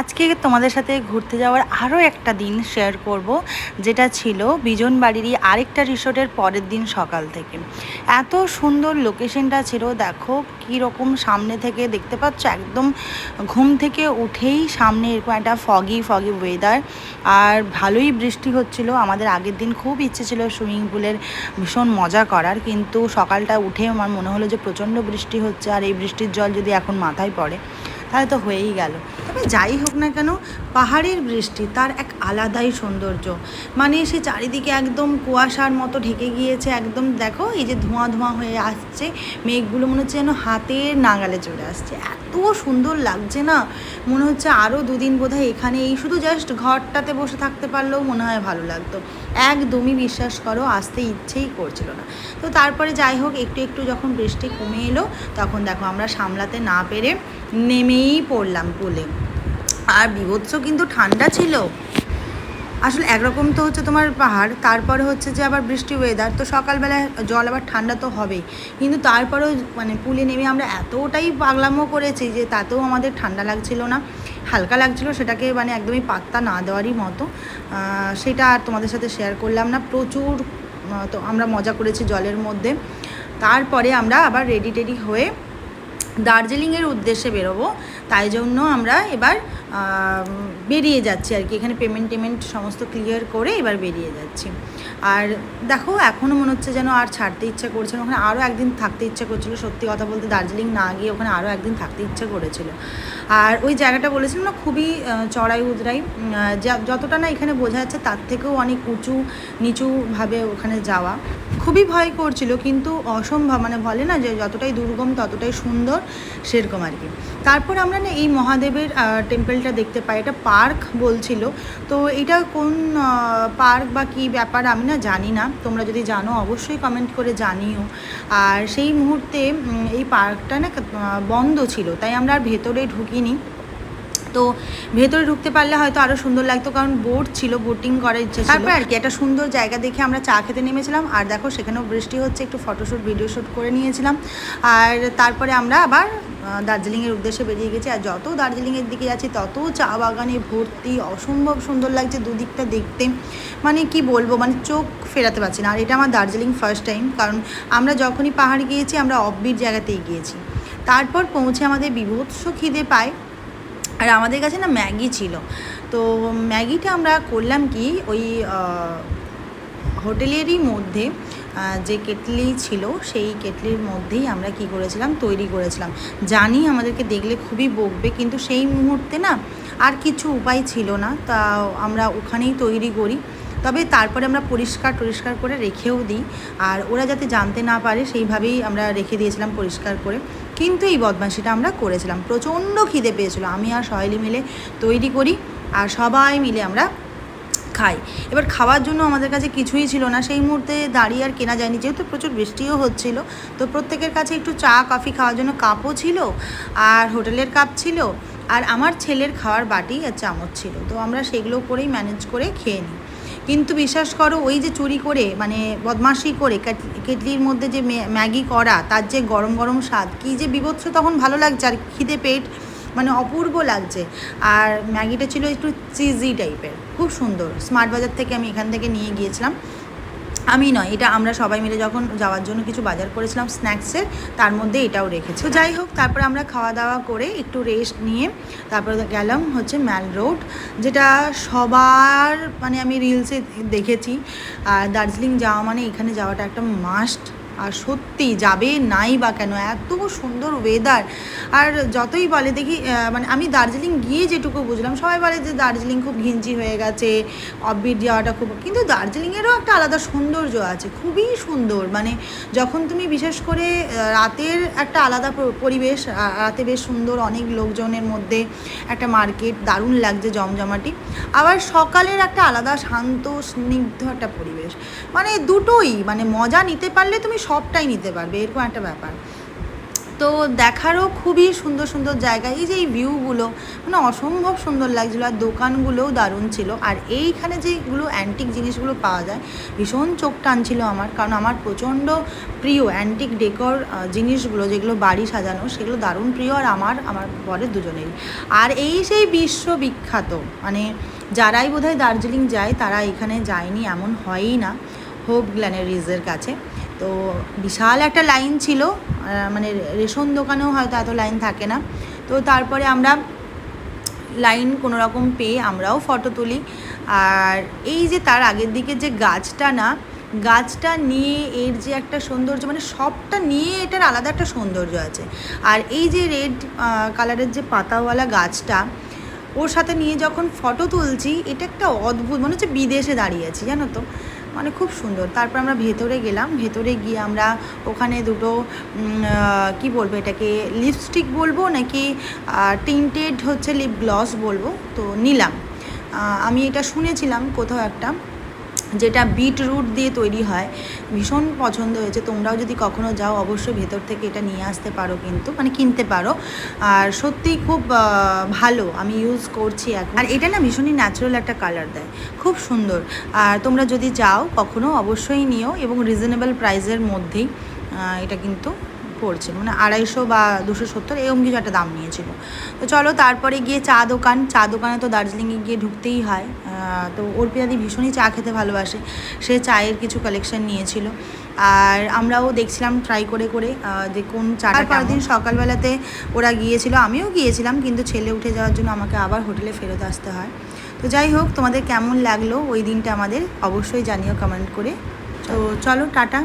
আজকে তোমাদের সাথে ঘুরতে যাওয়ার আরও একটা দিন শেয়ার করব, যেটা ছিল বিজন বাড়িরই আরেকটা রিসোর্টের পরের দিন সকাল থেকে। এত সুন্দর লোকেশনটা ছিল, দেখো কীরকম সামনে থেকে দেখতে পাচ্ছ, একদম ঘুম থেকে উঠেই সামনে এরকম একটা ফগি ফগি ওয়েদার আর ভালোই বৃষ্টি হচ্ছিল। আমাদের আগের দিন খুব ইচ্ছে ছিল সুইমিং পুলের ভীষণ মজা করার, কিন্তু সকালটা উঠে আমার মনে হলো যে প্রচণ্ড বৃষ্টি হচ্ছে, আর এই বৃষ্টির জল যদি এখন মাথায় পড়ে তাহলে তো হয়েই গেল। তবে যাই হোক না কেন, পাহাড়ের বৃষ্টি তার এক আলাদাই সৌন্দর্য। মানে সে চারিদিকে একদম কুয়াশার মতো ঢেকে গিয়েছে, একদম দেখো এই যে ধোঁয়া ধোঁয়া হয়ে আসছে, মেঘগুলো মনে হচ্ছে যেন হাতের নাগালে চলে আসছে। এত সুন্দর লাগছে না, মনে হচ্ছে আরও দুদিন বোধহয় এখানে এই শুধু জাস্ট ঘরটাতে বসে থাকতে পারলেও মনে হয় ভালো লাগতো। একদমই বিশ্বাস করো, আসতে ইচ্ছেই করছিল না। তো তারপরে যাই হোক, একটু একটু যখন বৃষ্টি কমে এলো, তখন দেখো আমরা সামলাতে না পেরে নেমেই পড়লাম পুলে আর বিভৎস কিন্তু ঠান্ডা ছিল। আসলে একরকম তো হচ্ছে তোমার পাহাড়, তারপরে হচ্ছে যে আবার বৃষ্টি ওয়েদার তো সকালবেলায় জল আবার ঠান্ডা তো হবেই। কিন্তু তারপরেও মানে পুলে নেমে আমরা এতটাই পাগলামো করেছি যে তাতেও আমাদের ঠান্ডা লাগছিল না, হালকা লাগছিল সেটাকে মানে একদমই পাত্তা না দেওয়ারই মতো। সেটা আর তোমাদের সাথে শেয়ার করলাম না। প্রচুর তো আমরা মজা করেছি জলের মধ্যে। তারপরে আমরা আবার রেডি টেডি হয়ে দার্জিলিংয়ের উদ্দেশ্যে বেরোবো তাই জন্য আমরা এবার বেরিয়ে যাচ্ছি আর কি। এখানে পেমেন্ট টেমেন্ট সমস্ত ক্লিয়ার করে এবার বেরিয়ে যাচ্ছি। আর দেখো এখনও মনে হচ্ছে যেন আর ছাড়তে ইচ্ছা করছে না। ওখানে আরও একদিন থাকতে ইচ্ছা করছিল। সত্যি কথা বলতে দার্জিলিং না গিয়ে ওখানে আরও একদিন থাকতে ইচ্ছা করেছিল। আর ওই জায়গাটা বলেছিলাম না, খুবই চড়াই উদরাই যতটা না এখানে বোঝা যাচ্ছে তার থেকেও অনেক উঁচু নিচুভাবে ওখানে যাওয়া। খুবই ভয় করছিল, কিন্তু অসম্ভব মানে বলে না যে যতটাই দুর্গম ততটাই সুন্দর, সেরকম আর কি। তারপর আমরা না এই মহাদেবের টেম্পলটা দেখতে পাই, এটা পার্ক বলছিল। তো এটা কোন পার্ক বা কি ব্যাপার আমি না জানি না। তোমরা যদি জানো অবশ্যই কমেন্ট করে জানিও। আর সেই মুহূর্তে এই পার্কটা না বন্ধ ছিল, তাই আমরা আর ভেতরে ঢুকিনি। তো ভেতরে ঢুকতে পারলে হয়তো আরও সুন্দর লাগতো, কারণ বোট ছিল বোটিং করার ইচ্ছে ছিল। তারপর আর কি, একটা সুন্দর জায়গা দেখে আমরা চা খেতে নেমেছিলাম, আর দেখো সেখানেও বৃষ্টি হচ্ছে, একটু ফটোশ্যুট ভিডিও শ্যুট করে নিয়েছিলাম। আর তারপরে আমরা আবার দার্জিলিংয়ের উদ্দেশ্যে বেরিয়ে গেছি, আর যত দার্জিলিংয়ের দিকে যাচ্ছি, তত চা বাগানে ভর্তি, অসম্ভব সুন্দর লাগছে দুদিকটা দেখতে। মানে কি বলব মানে চোখ ফেরাতে পারছি না, আর এটা আমার দার্জিলিং ফার্স্ট টাইম কারণ আমরা যখনই পাহাড় গিয়েছি, আমরা অফবির জায়গাতেই গিয়েছি। তারপর পৌঁছে আমাদের বিভৎস খিদে পায় আর আমাদের কাছে না ম্যাগি ছিল। তো ম্যাগিটা আমরা করলাম কি, ওই হোটেলেরই মধ্যে যে কেটলি ছিল, সেই কেটলির মধ্যেই আমরা কি করেছিলাম, তৈরি করেছিলাম। জানি আমাদেরকে দেখলে খুবই বকবে, কিন্তু সেই মুহূর্তে না আর কিছু উপায় ছিল না। তা আমরা ওখানেই তৈরি করি। তবে তারপরে আমরা পরিষ্কার টরিষ্কার করে রেখেও দিই। আর ওরা যাতে জানতে না পারে, সেইভাবেই আমরা রেখে দিয়েছিলাম পরিষ্কার করে। কিন্তু এই বদমাশিটা আমরা করেছিলাম। প্রচণ্ড খিদে পেয়েছিল। আমি আর সহেলি মিলে তৈরি করি আর সবাই মিলে আমরা খাই। এবার খাওয়ার জন্য আমাদের কাছে কিছুই ছিল না। সেই মুহূর্তে দাঁড়িয়ে আর কেনা যায়নি। যেহেতু প্রচুর বৃষ্টিও হচ্ছিল, তো প্রত্যেকের কাছে একটু চা, কফি খাওয়ার জন্য কাপও ছিল আর হোটেলের কাপ ছিল আর আমার ছেলের খাওয়ার বাটি আর চামচ ছিল। তো আমরা সেগুলো করেই ম্যানেজ করে খেয়ে নিই। কিন্তু বিশ্বাস করো, ওই যে চুরি করে মানে বদমাশি করে, কেট- কেটলির মধ্যে যে ম্যাগি করা, তার যে গরম গরম স্বাদ, কী যে বিভৎস তখন ভালো লাগছে, আর খিদে পেট মানে অপূর্ব লাগছে। আর ম্যাগিটা ছিল একটু চিজি টাইপের খুব সুন্দর। স্মার্ট বাজার থেকে আমি এখান থেকে নিয়ে গিয়েছিলাম। আমি নয়, এটা আমরা সবাই মিলে যখন যাওয়ার জন্য কিছু বাজার করেছিলাম স্ন্যাক্সের তার মধ্যে এটাও রেখেছি। তো যাই হোক, তারপরে আমরা খাওয়া দাওয়া করে একটু রেস্ট নিয়ে তারপরে গেলাম হচ্ছে ম্যাল রোড যেটা সবার মানে আমি রিলসে দেখেছি। আর দার্জিলিং যাওয়া মানে এখানে যাওয়াটা একটা মাস্ট আর সত্যি যাবে নাই বা কেন? এত সুন্দর ওয়েদার আর যতই বলে, দেখি মানে আমি দার্জিলিং গিয়ে যেটুকু বুঝলাম, সবাই বলে যে দার্জিলিং খুব ঘিঞ্জি হয়ে গেছে অববিট যাওয়াটা খুব, কিন্তু দার্জিলিংয়েরও একটা আলাদা সৌন্দর্য আছে, খুবই সুন্দর। মানে যখন তুমি বিশেষ করে রাতের একটা আলাদা পরিবেশ রাতে বেশ সুন্দর, অনেক লোকজনের মধ্যে একটা মার্কেট, দারুণ লাগছে জমজমাটি। আবার সকালের একটা আলাদা শান্ত, স্নিগ্ধ একটা পরিবেশ। মানে দুটোই মানে মজা নিতে পারলে তুমি সবটাই নিতে পারবে, এরকম একটা ব্যাপার। তো দেখারও খুবই সুন্দর সুন্দর জায়গা, এই যে এই ভিউগুলো মানে অসম্ভব সুন্দর লাগছিল আর দোকানগুলোও দারুণ ছিল। আর এইখানে যেগুলো অ্যান্টিক জিনিসগুলো পাওয়া যায়, ভীষণ চোখ টানছিল আমার, কারণ আমার প্রচণ্ড প্রিয় অ্যান্টিক ডেকর জিনিসগুলো, যেগুলো বাড়ি সাজানো, সেগুলো দারুণ প্রিয় আর আমার আমার বরের দুজনেরই। আর এই সেই বিশ্ববিখ্যাত মানে যারাই বোধহয় দার্জিলিং যায়, তারা এখানে যায়নি, এমন হয়ই না, হোপ গ্ল্যানারিজের কাছে। তো বিশাল একটা লাইন ছিল মানে রেশন দোকানেও হয়তো এত লাইন থাকে না। তো তারপরে আমরা লাইন কোনো রকম পেয়ে আমরাও ফটো তুলি। আর এই যে তার আগের দিকে যে গাছটা না, গাছটা নিয়ে এর যে একটা সৌন্দর্য মানে সবটা নিয়ে এটার আলাদা একটা সৌন্দর্য আছে। আর এই যে রেড কালারের যে পাতাওয়ালা গাছটা, ওর সাথে নিয়ে যখন ফটো তুলছি, এটা একটা অদ্ভুত, মনে হচ্ছে বিদেশে দাঁড়িয়ে আছি, জানো তো? মানে খুব সুন্দর। তারপর আমরা ভেতরে গেলাম। ভেতরে গিয়ে আমরা ওখানে দুটো কি বলব এটাকে লিপস্টিক বলব নাকি টিন্টেড হচ্ছে লিপ গ্লস বলব, তো নিলাম। আমি এটা শুনেছিলাম কোথাও একটা। যেটা বিট রুট দিয়ে তৈরি হয়, ভীষণ পছন্দ হয়েছে। তোমরাও যদি কখনো যাও, অবশ্যই ভেতর থেকে এটা নিয়ে আসতে পারো কিন্তু মানে কিনতে পারো। আর সত্যিই খুব ভালো, আমি ইউজ করছি এখন। আর এটা না ভীষণই ন্যাচারাল একটা কালার দেয়, খুব সুন্দর। আর তোমরা যদি যাও কখনো, অবশ্যই নিও এবং রিজনেবল প্রাইসের মধ্যেই এটা কিন্তু পড়ছে মানে আড়াইশো বা দুশো সত্তর এরকম কিছু একটা দাম নিয়েছিল। তো চলো তারপরে গিয়ে চা দোকান চা দোকানে তো দার্জিলিংয়ে গিয়ে ঢুকতেই হয়। তো অর্পিতাদি ভীষণই চা খেতে ভালোবাসে সে চায়ের কিছু কালেকশন নিয়েছিল। আর আমরাও দেখছিলাম ট্রাই করে করে যে কোন চাটা দিন সকালবেলাতে ওরা গিয়েছিল আমিও গিয়েছিলাম কিন্তু ছেলে উঠে যাওয়ার জন্য আমাকে আবার হোটেলে ফেরত আসতে হয়। তো যাই হোক তোমাদের কেমন লাগল ওই দিনটা আমাদের অবশ্যই জানিও কমেন্ট করে। তো চলো টাটা।